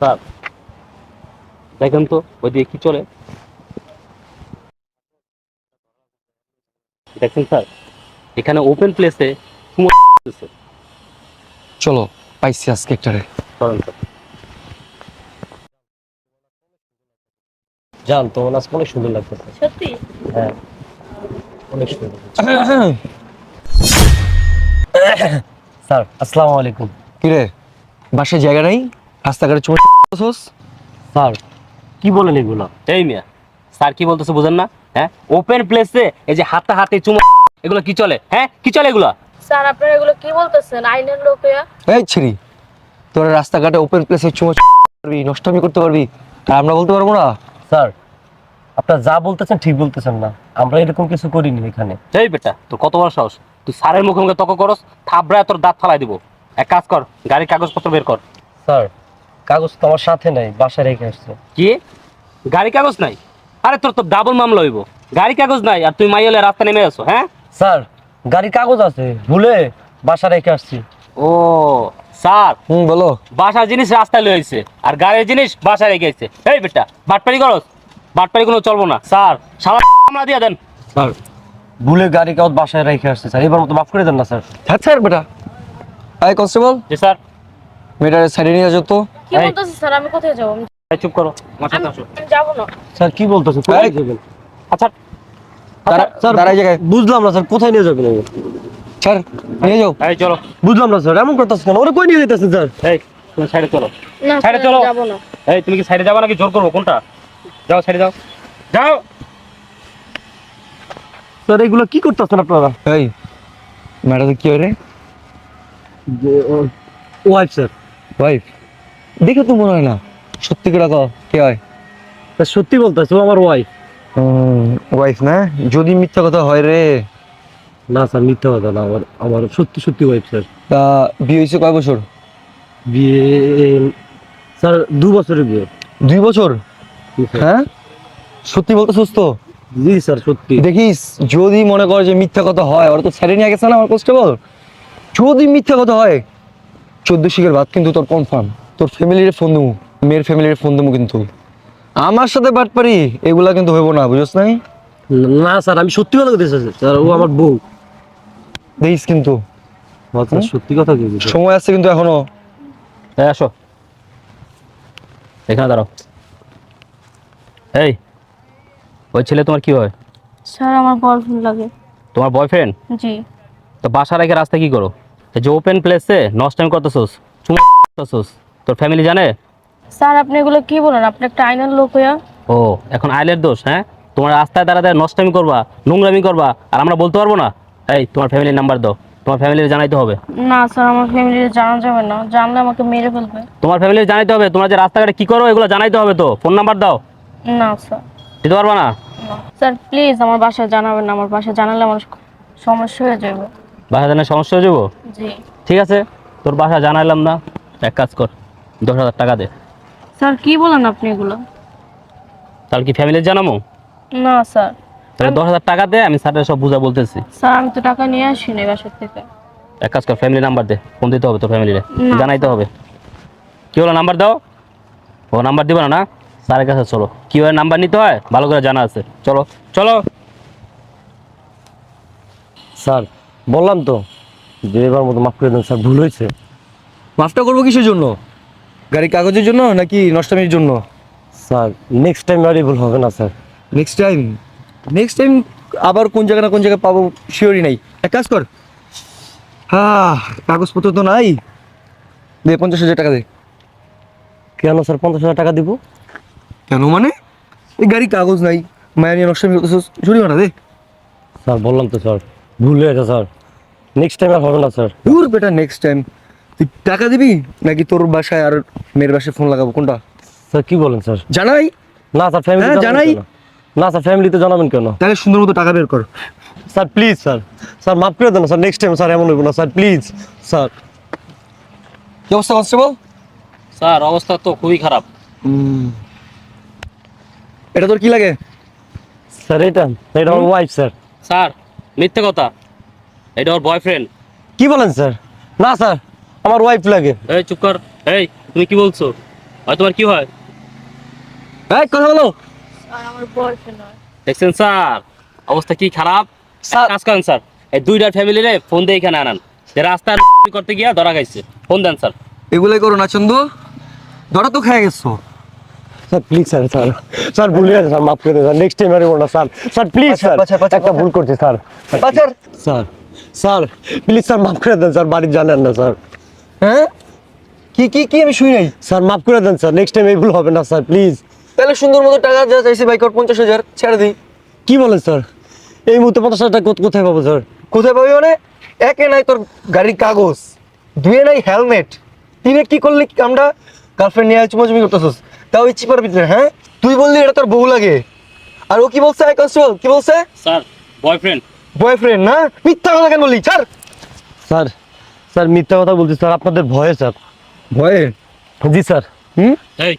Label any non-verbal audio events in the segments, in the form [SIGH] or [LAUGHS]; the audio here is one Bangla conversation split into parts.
স্যার দেখেন তো ওইদিকে কি চলে? দেখেন স্যার এখানে ওপেন প্লেসে চলো পাইছি আজকে একটারে। চলেন স্যার। জান তোমার আজকে অনেক সুন্দর লাগতেছে। সত্যি? হ্যাঁ অনেক সুন্দর। [COUGHS] স্যার আসসালামু আলাইকুম। কিরে বাসায় জায়গা নাই? রাস্তাঘাটে চুমে স্যার। কি বলেন এগুলো? এই মিয়া স্যার কি বলতেছে বুঝেন না? হ্যাঁ? ওপেন প্লেসে এই যে হাতে হাতে চুমা [LAUGHS] এগুলো কি চলে? হ্যাঁ? কি চলে এগুলো? স্যার আপনারা এগুলো কি বলতেছেন? আইনের লোকেরা এই ছিরি তোরা রাস্তাঘাটে ওপেন প্লেসে চুমো পারবি নষ্টমি করতে পারবি আর আমরা বলতে পারব না? স্যার আপনার যা বলতেছেন ঠিক বলতেছেন না। আমরা এরকম কিছু করিনি এখানে। এই বেটা তোর কত বড় সাহস? তুই স্যারের মুখে মুখে তক করস থাবড়ায় তোর দাঁত ফালাই দিব। এক কাজ কর গাড়ির কাগজপত্র বের কর। স্যার কাগজ তো আমার সাথে নাই বাসায় রেখে আসছে। কি? গাড়ি কাগজ নাই? আরে তোর তো ডাবল মামলা হইব। গাড়ি কাগজ নাই আর তুই মাইলে রাস্তা নেমে আসো হ্যাঁ? স্যার গাড়ির কাগজ আছে ভুলে বাসা রেখে আসছি। ও স্যার। হুম বলো। বাসার জিনিস রাস্তায় লয়ে আইছে আর গাড়ির জিনিস বাসায় রেখে আইছে। এই বেটা বাটপারি করস? বাটপারি কোনো চলবো না। স্যার সারা মামলা দিয়ে দেন। স্যার। ভুলে গাড়ি কাগজ বাসায় রেখে আসছে স্যার। এবার মতো মাফ করে দেন না স্যার। হ্যাঁ স্যার বেটা। আই কনস্টেবল। জি স্যার। মেয়েটারে সাইডে নিয়ে যাও তো। কি এই। বলতেছেন স্যার? আমি কোথায় যাব? আমি চুপ করো আমার সাথে আমি আসো। আমি না। স্যার কি বলতেছেন কোথায় যাবেন? আচ্ছা স্যার দাঁড়াই জায়গায় বুঝলাম না স্যার কোথায় নিয়ে যাবেন স্যার নিয়ে যাও। এই চলো। বুঝলাম না স্যার এমন করতেছেন কেন? ওরা কই নিয়ে যেতেছেন স্যার? এই তুমি সাইডে চলো। সাইডে চলো। আমি না। এই তুমি কি সাইডে যাব নাকি জোর করব? কোনটা? যাও সাইডে যাও। যাও! স্যার এগুলো কি করতেছেন আপনারা? এই ম্যাডাম কি হয় রে ওয়াইফ স্যার। ওয়াইফ দেখে তো মনে হয় না। সত্যি করে কও কে হয়? স্যার সত্যি বলতেছে আমার ওয়াইফ ওয়াইফ না? যদি মিথ্যা কথা হয় রে। না স্যার মিথ্যা কথা না আমার আমার সত্যি সত্যি ওয়াইফ স্যার। তা বিয়ে হয়েছে কয় বছর? বিয়ে স্যার দু বছরের বিয়ে। দুই বছর? হ্যাঁ? সত্যি বলতে সুস্থ জি স্যার সত্যি। দেখিস যদি মনে কর যে মিথ্যা কথা হয় ওরা তো ছেড়ে নিয়ে গেছে না আমার কনস্টেবল যদি মিথ্যা কথা হয় চোদ্দ শিখের ভাত কিন্তু তোর কনফার্ম তোর ফ্যামিলির ফোন দেবো মেয়ের ফ্যামিলির ফোন দেবো কিন্তু। আমার সাথে বাট পারি এগুলা কিন্তু হইব না বুঝছ নাই? না স্যার আমি সত্যি কথা বলতেছি স্যার। ও আমার বউ। দেখিস কিন্তু। সত্যি কথা কি সময় আছে কিন্তু এখনও। এই আসো। এখানে দাঁড়াও। এই ওই ছেলে তোমার কি হয়? স্যার আমার বয়ফ্রেন্ড লাগে। তোমার বয়ফ্রেন্ড জি। তো বাসা রেখে রাস্তায় কি করো? এই যে ওপেন প্লেসে নষ্ট টাইম করতেছোস চুমা করতেছোস তোর ফ্যামিলি জানে? স্যার আপনি এগুলো কি বলেন? আপনি একটা আইনের লোক হইয়া? ও এখন আইলের দোষ হ্যাঁ? তোমার রাস্তায় দাঁড়াতে নষ্টামি করবা নোংরামি করবা আর আমরা বলতে পারব না? এই তোমার ফ্যামিলির নাম্বার দাও। তোমার ফ্যামিলির জানাইতে হবে। না স্যার আমার ফ্যামিলির জানা যাবে না। জানলে আমাকে মেরে ফেলবে। তোমার ফ্যামিলির জানাইতে হবে তোমরা যে রাস্তাঘাটে কি করো এগুলো জানাইতে হবে তো। ফোন নাম্বার দাও। না স্যার। দিতে পারবা না। স্যার প্লিজ আমার বাসায় জানাবেন না। আমার বাসায় জানালে আমার সমস্যা হয়ে যাবে। বাসা জানার সমস্যা হয়ে যাব? জি। ঠিক আছে তোর বাসা জানাইলাম না। এক কাজ কর। দশ হাজার টাকা দে। স্যার কি বলেন আপনি এগুলো? তাহলে কি ফ্যামিলির জানাব? না স্যার। তাহলে দশ হাজার টাকা দে আমি স্যারের সব বুঝা বলতেছি। স্যার আমি তো টাকা নিয়ে আসিনি বাসার থেকে। এক কাজ কর ফ্যামিলি নাম্বার দে ফোন দিতে হবে তোর ফ্যামিলিরে জানাইতে হবে। কি হলো নাম্বার দাও। ও নাম্বার দিবে না না? স্যারের কাছে চলো। কীভাবে নাম্বার নিতে হয়? ভালো করে জানা আছে। চলো চলো। স্যার বললাম তো যে এবার মতো মাফ করে দেন স্যার ভুল হয়েছে। মাফটা করব কিসের জন্য? গাড়ি কাগজের জন্য নাকি নষ্টমীর জন্য? স্যার নেক্সট টাইম আর ভুল হবে না sir. Next time next time আবার কোন জায়গা না কোন জায়গায় পাবো শিওরই নাই। এক কাজ কর। হ্যাঁ কাগজপত্র তো নাই। দে পঞ্চাশ হাজার টাকা দে। কেন স্যার পঞ্চাশ হাজার টাকা দিব? কেন মানে? এই গাড়ি কাগজ নাই। মায়া নিয়ে নষ্টমী করতেছিস জরিমানা দে। স্যার বললাম তো স্যার। ভুল হয়েছে স্যার। নেক্সট টাইম আর হবে না স্যার। দূর বেটা নেক্সট টাইম তুই টাকা দিবি নাকি তোর বাসায় আর মেয়ের বাসায় ফোন লাগাবো? কোনটা? স্যার কি বলেন স্যার? জানাই। না স্যার ফ্যামিলি হ্যাঁ, জানাই। না স্যার ফ্যামিলিতে জানাবেন কেন? তাহলে সুন্দর মতো টাকা বের কর। Sir please sir. স্যার মাফ করে দেন স্যার নেক্সট টাইম স্যার এমন হইব না স্যার প্লিজ স্যার। কি অবস্থা কনস্টেবল স্যার অবস্থা তো খুবই খারাপ। এটা তোর কি লাগে? স্যার এটা এটা আমার ওয়াইফ স্যার। স্যার মিথ্যে কথা। এটা ওর বয়ফ্রেন্ড কি বলেন স্যার? না স্যার। আমার ওয়াইফ লাগে। এই চুপ কর। এই তুমি কি বলছো? হয় তোমার কি হয়? এই কথা বলো। আমার বয়ফ্রেন্ড হয় দেখছেন স্যার? অবস্থা কি খারাপ? কাজ করেন স্যার। এই দুইটা ফ্যামিলিরে ফোন দিয়ে এখানে আনান। যে রাস্তার [LAUGHS] করতে গিয়া ধরা খাইছে। ফোন দেন স্যার। এগুলাই করো না চন্দু। ধরা তো খেয়ে গেছো। Sir please sir sir. Sir ভুলে গেছে স্যার মাফ করে দেন। স্যার নেক্সট টাইম আর না স্যার। Sir please sir. একটা ভুল করছি sir. Sir sir please sir মাফ করে দেন স্যার। বাড়ি জানেন না স্যার। হ্যাঁ? কি কি কি আমি শুই নাই? স্যার মাফ করে দেন স্যার নেক্সট টাইম এগুলো হবে না স্যার প্লিজ তাহলে সুন্দর মতো টাকা যা চাইছি বাইক পঞ্চাশ হাজার ছেড়ে দিই। কি বলেন স্যার? এই মুহূর্তে পঞ্চাশ হাজার টাকা কোথ- কোথায় পাবো স্যার? কোথায় পাবি মানে? একে নাই তোর গাড়ির কাগজ দুয়ে নাই হেলমেট। তিনে কি করলি আমরা? গার্লফ্রেন্ড নিয়ে চুমাচুমি করতেছিস। তাও ওই চিপার ভিতরে হ্যাঁ? তুই বললি এটা তোর বউ লাগে। আর ও কি বলছে কনস্টেবল? কি বলছে? স্যার বয়ফ্রেন্ড বয়ফ্রেন্ড না? মিথ্যা কথা কেন বললি? ছাড়! স্যার স্যার মিথ্যা কথা বলছি স্যার আপনাদের ভয়ে স্যার। ভয়ে? জি স্যার। হুম? এই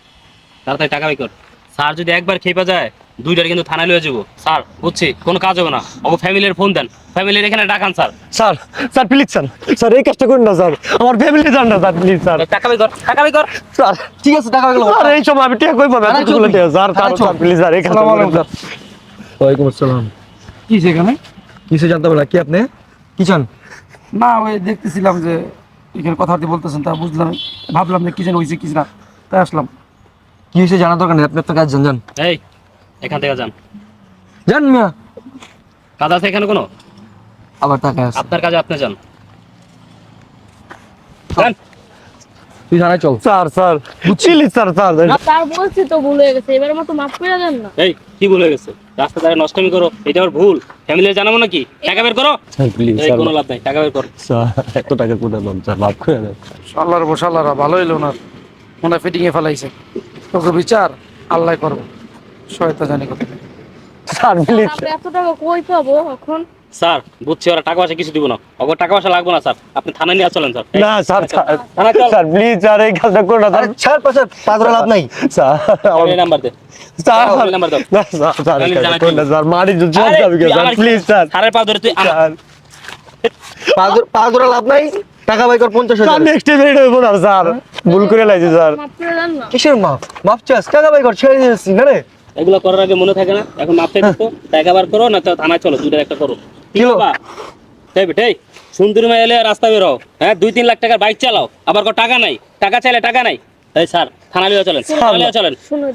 তাড়াতাড়ি টাকা বাই কর। স্যার যদি একবার খেপা যায় দুইটার কিন্তু থানায় লয়ে যাব। স্যার বুঝছি কোনো কাজ হবে না। ওকে ফ্যামিলির ফোন দেন। ফ্যামিলির এখানে ডাকান sir. Sir sir please sir. Sir এই কাজটা করুন না স্যার। আমার ফ্যামিলি যান না স্যার প্লিজ স্যার। টাকা বাই কর টাকা বাই কর। স্যার ঠিক আছে টাকা গেল স্যার এই সময় আমি টিয়া কই আরে এতগুলো চুপ। স্যার স্যার আরে প্লিজ স্যার এই কাজটা করুন আলাইকুম। স্যার। ওয়ালাইকুম আসসালাম। কি সেখানে কিছু জানতে পারলা? কি আপনি? কি চান? না ওই দেখতেছিলাম যে এখানে কথাবার্তা বলতেছেন তা বুঝলাম ভাবলাম যে কি যেন হয়েছে কি না তাই আসলাম। কি হয়েছে জানা দরকার নেই আপনি আপনার কাজ জান জান এই এখান থেকে যান। জান মিয়া। কাজ আছে এখানে কোনো? আবার টাকা আছে। আপনার কাজে আপনি যান। যান। তুই জানাই চল। Sir sir. Please sir sir. তার বলছি তো ভুলে গেছে। এবার মতো মাফ করে দেন না। এই কি ভুল হয়ে গেছে। রাস্তা ধারে নষ্টমি করো এটা আমার ভুল। ফ্যামিলি জানাব নাকি? টাকা বের করো? এই কোনো লাভ নাই টাকা বের করো। এত টাকা কোথায় পাবো? স্যার মাফ করে দেন। আল্লাহর বসাল্লাহরা ভালো হইল না। মনে ফিটিং ফিটিংয়ে ফেলাইছে। তোকে বিচার আল্লাহ করব। শয়তা জানি কোথায়। স্যার প্লিজ এত টাকা কই পাবো এখন? স্যার বুঝছি ওরা টাকা পয়সা কিছু দিব না। ওকে টাকা পয়সা লাগবে না স্যার। আপনি থানায় নিয়ে চলেন স্যার। না স্যার স্যার থানায় চল স্যার প্লিজ স্যার এই কাজটা করুন না আরে ছাড় পাশে পাগল লাভ নাই। স্যার আমার এই নাম্বার দে। স্যার মোবাইল নাম্বার দাও। না স্যার স্যার এই মোবাইল কাজটা জানাই করুন না স্যার মারি আরে, যাবে স্যার প্লিজ স্যার। স্যারের পা ধরে তুই আমার স্যার। পাগল পাগল লাভ নাই? টাকা বাই কর পঞ্চাশ স্যার হাজার নেক্সট টাইম এটা হইব না স্যার। ভুল করে লাইছি স্যার। মাফ করে দেন না। কিসের মাপ? মাপ চাস টাকা বাই কর ছেড়ে দিয়েছি না রে? এগুলো করার আগে মনে থাকে না এখন মাপতে দিত টাকা বার করো না তো থানায় চলো দুইটা একটা করো। সুন্দরী মেয়ে এলে রাস্তা বেরো। হ্যাঁ দুই তিন লাখ টাকার বাইক চালাও আবার কো টাকা নাই। টাকা চাইলে টাকা নাই। এই স্যার থানা লিয়ে চলেন থানা চলেন। শুনো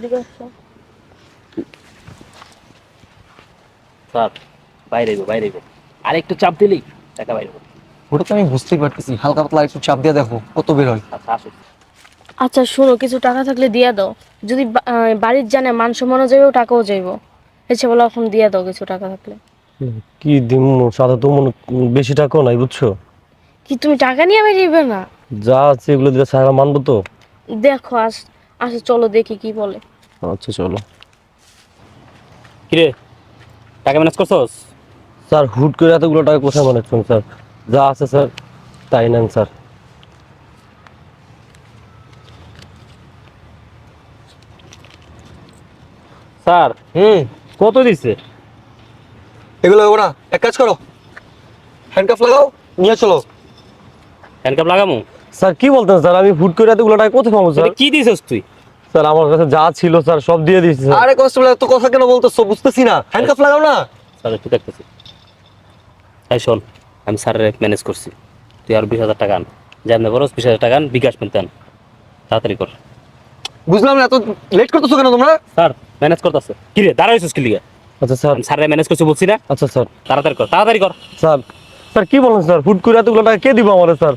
স্যার বাইরে বাইরে আর একটু চাপ দিলি? টাকা বাইরে ওটা তো আমি বুঝতেই পারতেছি হালকা পাতলা একটু চাপ দিয়ে দেখো কত বের হয়। আচ্ছা আচ্ছা শোনো কিছু টাকা থাকলে দিয়ে দাও। যদি বাড়ির জানে মান সম্মানও যাইব টাকাও যাইব। এসে বলো এখন দিয়ে দাও কিছু টাকা থাকলে। কি দিম সাদা তো মনে বেশি টাকাও নাই বুঝছ? কি তুমি টাকা নিয়ে বেরিয়ে না? যা আছে এগুলো দিলে স্যার মানবো তো। দেখো আস আসে চলো দেখি কি বলে। আচ্ছা চলো। কিরে টাকা ম্যানেজ করছস? স্যার হুট করে এতগুলো টাকা কোথায় মনে হচ্ছে স্যার? যা আছে স্যার তাই নেন স্যার। স্যার হুম। কত দিছে? এগুলো ওরা এক কাজ করো। হ্যান্ডকাফ লাগাও নিয়ে চলো। হ্যান্ডকাপ লাগামু? স্যার কি বলতেন স্যার? আমি হুট করে এতগুলো টাকা কোথায় পাবো স্যার? কি দিছস তুই? স্যার আমার কাছে যা ছিল স্যার সব দিয়ে দিয়েছি স্যার। আরে কনস্টেবল এত কথা কেন বলতেছো? বুঝতেছি না। হ্যান্ডকাফ লাগাও না। স্যার একটু দেখতেছি। এই শোন আমি স্যারের ম্যানেজ করছি। তুই আর বিশ হাজার টাকা আন। জানতে পারো বিশ হাজার টাকা আন বিকাশ আন। তাড়াতাড়ি কর। বুঝলাম না এত লেট করতেছো কেন তোমরা? স্যার ম্যানেজ করতেছে। কি রে দাঁড়াইছিস কি লিগে আচ্ছা স্যার। আমি স্যারের ম্যানেজ করছি বলছি না। আচ্ছা স্যার। তাড়াতাড়ি কর তাড়াতাড়ি কর। স্যার স্যার কি বলেন স্যার? হুট করে এতগুলো টাকা কে দিব আমারে স্যার?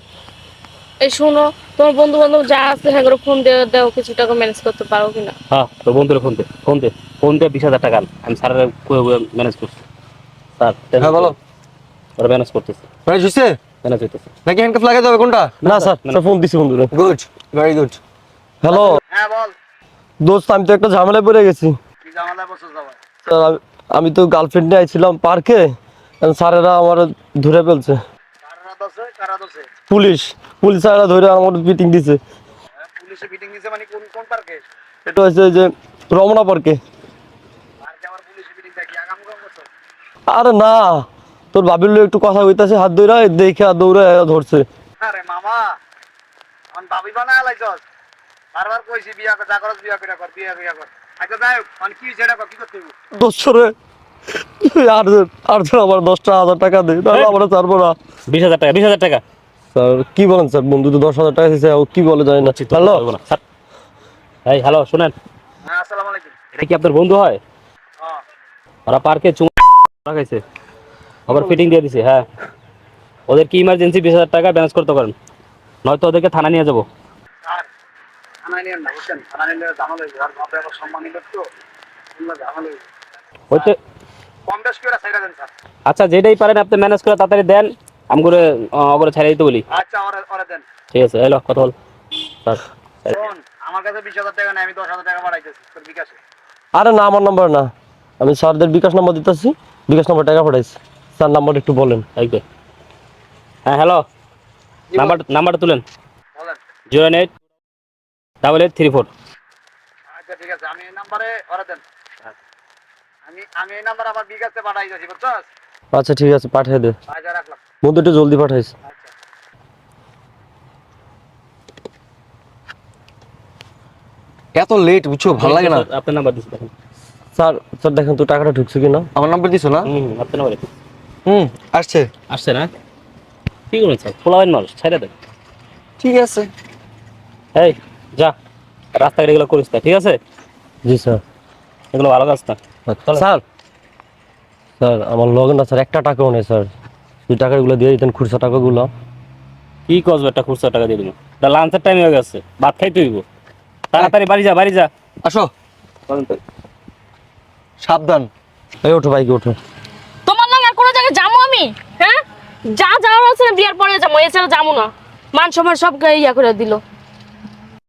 এই শোনো তোমার বন্ধু বান্ধব যা আছে হ্যাঁ করে ফোন দিয়ে দাও কিছু টাকা ম্যানেজ করতে পারো কিনা। হ্যাঁ তোর বন্ধুরে ফোন দে ফোন দে ফোন দে বিশ হাজার টাকা আমি স্যারের ম্যানেজ করছি। স্যার হ্যাঁ বলো। ওরা ম্যানেজ করতেছে। ম্যানেজ হয়েছে ম্যানেজ হইতেছে। নাকি হ্যান্ডকাফ লাগাতে হবে? কোনটা? না স্যার স্যার ফোন দিছি বন্ধুরে। গুড ভেরি গুড হ্যালো হ্যাঁ বল। দোস্ত আমি তো একটা ঝামেলায় পড়ে গেছি। কি জামালা বসে যাবে স্যার আমি- আমি তো গার্লফ্রেন্ড নিয়ে আইছিলাম পার্কে স্যারেরা আমার ধরে ফেলছে। পুলিশ পুলিশ স্যারেরা ধরে আমার মিটিং দিছে। এটা হচ্ছে যে রমনা পার্কে আরে না, তোর ভাবির লোক একটু কথা কইতাছে হাত ধরে দেখে দৌড়ে ধরছে। আরে মামা বানায় লাইছস। বারবার কইছি বিয়া যা করস বিয়া করে কর, বিয়া বিয়া কর। যাই হোক কি সেটা কর কি করতে হইব দোস্তরে তুই আর দে- আর দে আমার দশটা হাজার টাকা দে তাহলে আমরা ছাড়বো না। বিশ হাজার টাকা বিশ হাজার টাকা। স্যার কি বলেন স্যার বন্ধু তো দশ হাজার টাকা দিয়েছে ও কি বলে জানি না। হ্যালো? বলব না, স্যার এই হ্যালো শুনেন। হ্যাঁ আসসালামু আলাইকুম। এটা কি আপনার বন্ধু হয়? হ্যাঁ। ওরা পার্কে চুমা আবার ফিটিং দিয়ে দিছে হ্যাঁ। ওদের কি ইমার্জেন্সি বিশ হাজার টাকা ব্যালেন্স করতে পারেন? নয়তো ওদেরকে থানা নিয়ে যাব। থানায় নিয়ে না বুঝছেন থানায় নিলে আর বাপরে আবার সম্মানী লোক তো এগুলো ঝামেলা হইবে কম বেশ করে সাইডা দেন স্যার। আচ্ছা যেটাই পারেন আপনি ম্যানেজ করে তাড়াতাড়ি দেন। আমি করে অগরে ছাড়িয়ে দিতে বলি। আচ্ছা ওরা ওরা দেন। ঠিক আছে এলো কথা বল। স্যার শোন আমার কাছে বিশ হাজার টাকা নেই আমি দশ হাজার টাকা পাঠাইতেছি তোর বিকাশে। আরে না আমার নাম্বার না। আমি স্যারদের বিকাশ নাম্বার দিতেছি বিকাশ নাম্বার টাকা পাঠাইছি। স্যার নাম্বার একটু বলেন। ওকে হ্যাঁ হ্যালো নাম্বার নাম্বারটা তুলেন। Zero eight double eight three four আচ্ছা ঠিক আছে আমি এই নাম্বারে ওরা দেন। আমি আমি এই নাম্বার আমার বিকাশে পাঠাইতেছি বুঝছস? আচ্ছা ঠিক আছে পাঠিয়ে দে। আচ্ছা রাখলাম। বন্ধু একটু জলদি পাঠাইছি আচ্ছা। এত লেট বুঝছ? ভালো লাগে না? আপনার নাম্বার দিচ্ছি দেখেন। স্যার স্যার দেখেন তো টাকাটা ঢুকছে কিনা? আমার নাম্বার দিছো না? হুম আপনার নাম্বারে। হুম আসছে। আসছে না? কি করুন স্যার? খোলাবেন মানুষ ছেড়ে দেন। ঠিক আছে। এই। যা রাস্তাঘাট এগুলো করিস না ঠিক আছে? জি স্যার। এগুলো ভালো কাজ না স্যার। স্যার আমার লগে না স্যার একটা টাকাও নেই স্যার। দুই টাকাগুলো দিয়ে দিতেন খুচরা টাকাগুলো। কি কসবে একটা খুচরা টাকা দিয়ে দিবো? লাঞ্চের টাইম হয়ে গেছে ভাত খাইতে হইব। তাড়াতাড়ি বাড়ি যা বাড়ি যা। আসো। সাবধান। এই ওঠো বাইকে ওঠো। তোমার লাগে আর কোনো জায়গায় যাব আমি? হ্যাঁ? যা যাওয়ার আছে বিয়ার পরে যাব এছাড়া যাব না। মান সম্মান সব ইয়া করে দিল।